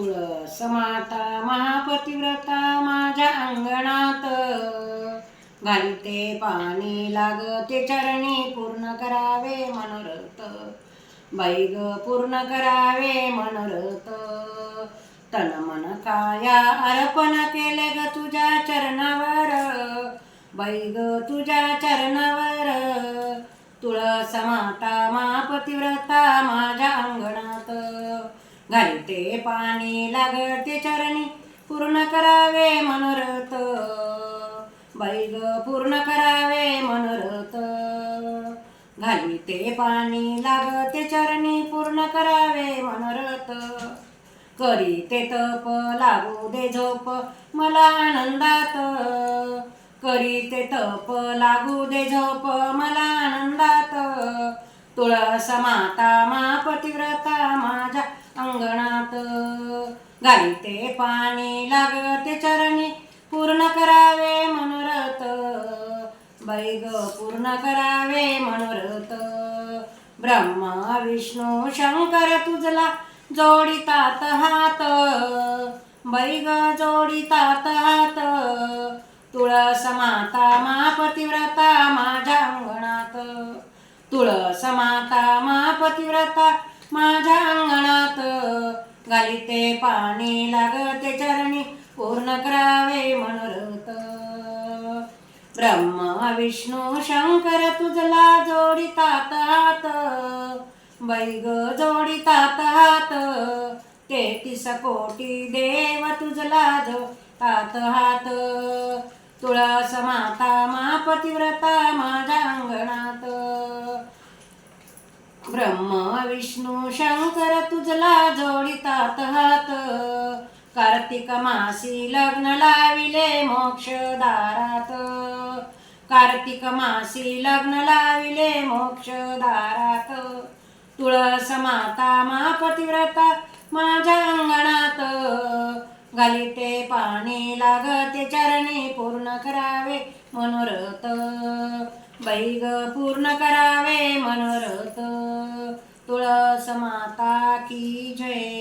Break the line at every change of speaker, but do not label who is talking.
तुळस माता महापतिव्रता माझ्या अंगणात. घालते पाणी लागते चरणी पूर्ण करावे मनोरथ. बैग पूर्ण करावे मनोरथ. तन मन काया अर्पण केले ग तुझ्या चरणावर. बैग तुझ्या चरणावर. तुळस माता महापतिव्रता माझ्या अंगणात. घालते पाणी लागते चरणी. पूर्ण करावे मनोरथ. बाई ग पूर्ण करावे मनोरथ. घालते पाणी लागते चरणी. पूर्ण करावे मनोरथ. करीते तप लागू दे झोप मला आनंदात. करीते तप लागू दे झोप मला आनंदात. तुळस माता मा पतिव्रत गाईते पाणी लागते चरणी. पूर्ण करावे मनोरथ. बैग ग पूर्ण करावे मनोरथ. ब्रह्मा विष्णू शंकर तुझला जोडितात हात. बैग जोडितात हात. तुळस माता मापतिव्रता माझ्या अंगणात. तुळस माता मापतिव्रता माझ्या अंगणात. गालिते पाणी लागते चरणी पूर्ण करावे मनोरथ. ब्रह्मा विष्णू शंकर तुझला जोडितात हात. बैग ग जोडितात हात. तेहतीस कोटी देव तुझला जोडतात हात. तुळस माता मापतिव्रता माझ्या अंगणात. ब्रह्म विष्णू शंकर तुझला जोडितात हात. कार्तिक मासी लग्न लाविले मोक्षदारात कार्तिक मासी लग्न लाविले मोक्षदारात तुळस माता मापतिव्रता माझ्या अंगणात. घालिते पाणी लागते चरणी पूर्ण करावे मनोरथ. बैग पूर्ण करावे मनोरथ. तुळस माता की जय.